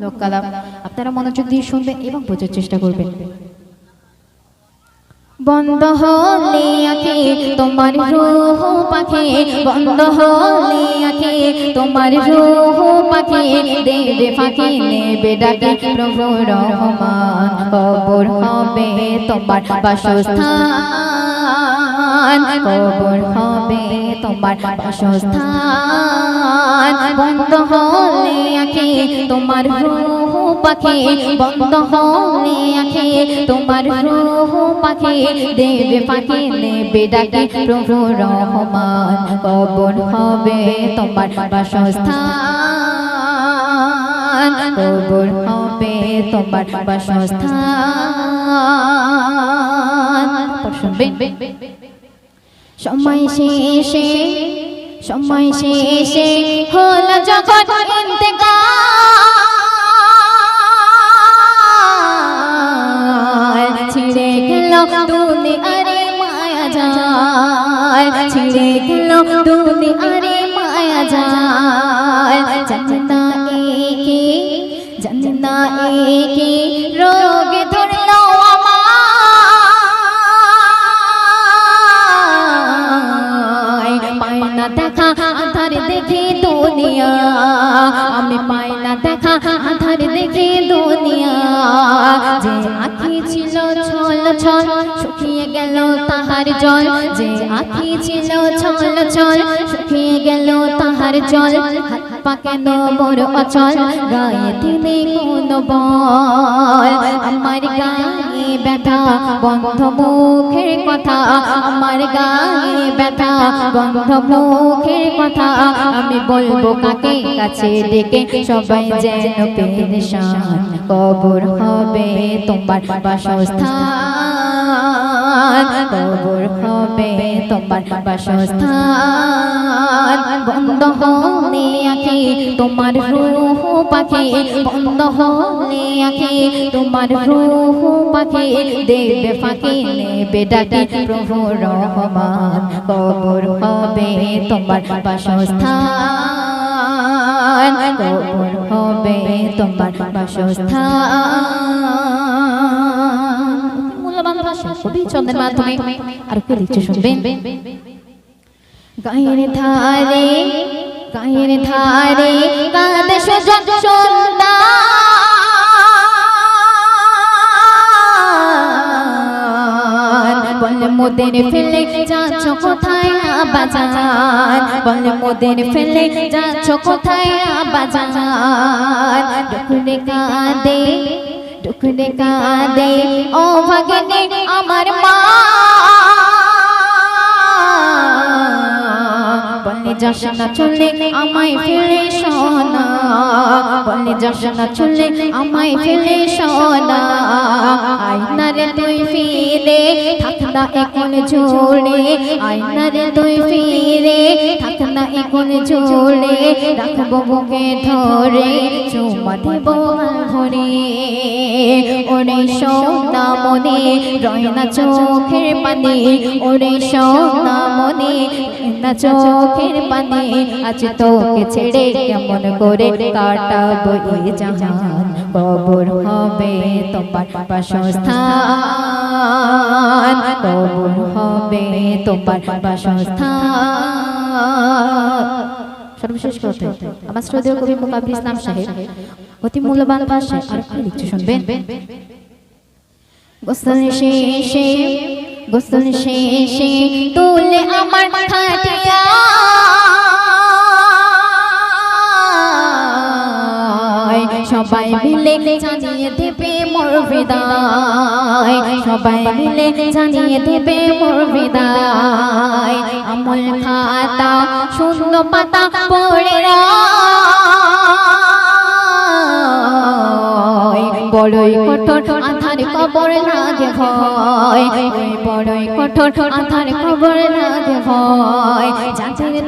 লোক কালাম আপনারা মনোযোগ দিয়ে শুনবেন এবং বোঝার চেষ্টা করবেন। বন্ধ হলে আখে তোমার রূহ পাখে, বন্ধ হলে আখে তোমার রূহ পাখে, দেবে ফাঁকে নেবে ডাকে প্রভু রহমান, কবর হবে তোমার বাসস্থান, কবর হবে তোমার বাসস্থান। বন্ধ হলে আখে তোমার রূহ পাখে, বন্ধ হলে আখে তোমার রূহ পাখে, দেবে পাখে নেবে ডাকে প্রভু রহমান কবর হবে তোমার বাসস্থান কবর হবে তোমার বাসস্থান। সময় শেষে সময় শেষে হল যখন ইন্তেকাল ছিড়ে গেল দুনি আরে মায়া যায় ছিড়ে গেল আরে মায়া যায় একে একে। না দেখা, আধার দেখে দুনিয়া। আমি পাই না দেখা, আধার দেখে দুনিয়া। যে আখি ছিল ছল ছল, শুকিয়ে গেল তাহার জল। যে আখি ছিল ছল ছল, শুকিয়ে গেল তাহার জল। হাত পা মোর অচল, গায়ে দিনে কোন বল। আমার গায়ে ব্যথা, বন্ধ মুখের কথা, আমার গায়ে ব্যথা, বন্ধ মুখের কথা, আমি বলব কাকে কাছে ডেকে, সবাই যেন পেরেশান। কবর হবে তোমার বাসস্থান। কবর হবে, তোমার বাসস্থান বন্ধ হলে আখে তোমার বন্ধ হলে আখে তোমার রূহ পাখে দেবে ফাঁকে নেবে, ডাকে প্রভু রহমান। কবর হবে, তোমার বাসস্থান কবর হবে, তোমার বাসস্থান মূল্যবান ভাষা কবি চন্দ্রের মাধ্যমে আর কে লিখছে শুনবেন। গায়ের ধারে, গায়ের ফেলে যাচ্ছ কোথায় বাজার? যাচ্ছ কোথায় বাজার? কাঁদে ডুকুরে কাঁদে, ও ভাগনে আমার মা। বলে যাস চলে আমায় ফেলে সোনা বলে যাস না চলে আমায় ফেলে সোনা। আইনারে তুই ফিরে থাক না এখন জোড়ে আইনারে তুই ফিরে থাক না এখন জোড়ে রাখব বুকে ধরে, চুমা দেব ভরে ওরে সোনা মনে, রয় না চোখের পানি। ওরে সোনা মনে না চোখের পানি। আজ তোকে ছেড়ে কেমন করে কাটাবো এই জাহান? কবর হবে তোমার বাসস্থান। কবর হবে তোমার বাসস্থান। সর্বশেষ কথা, আমার শ্রদ্ধেয় কবি মুকাবিল ইসলাম সাহেব। অতি মূল্যবান ভাষায় আর কি লিখছে শুনবেন? গোসল শেষে গোসল শেষে তুলে আমার সবাই মিলে জানিয়ে দেবে মোর বিদায়। সবাই মিলে জানিয়ে দেবে মোর বিদায়। আমল খাতা, শূন্য পাতা পড়ে বড়ই কঠোর আধার কবর লাগে ভয় বড়ই কঠোর আধার কবর ভয়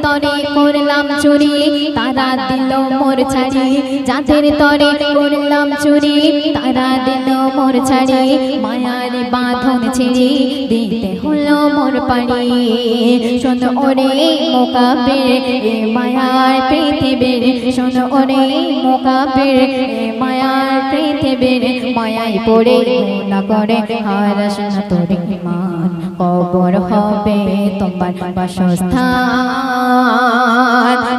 তরে করলাম চুরি, তারা দিল মোর ছাড়ি। যাদের তরে করলাম চুরি, তারা দিল মোর ছাড়ি। মায়ার বাঁধন ছিড়ি দিতে হলো মোর পাড়ি। শোন ওরে মোকাবির এ মায়ার পৃথিবীর। শোন ওরে মোকাবির এ মায়ার পৃথিবীর পড়ে না করে। হারাস তোর কবর হবে তোমার বাসস্থান।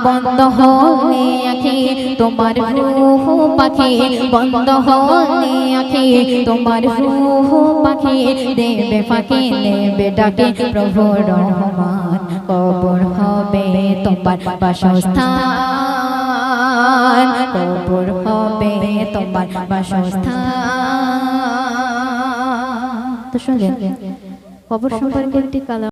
বন্ধ হলে আখি তোমার রূহ পাখি, বন্ধ হলে আখি তোমার রূহ পাখি। দেবে ফাঁকি, নেবে ডাকে প্রভু রহমান। কবর হবে তোমার বাসস্থান। হবে তোমার বাসস্থান। তো শুনলেন কবর সম্পর্কে একটি কালাম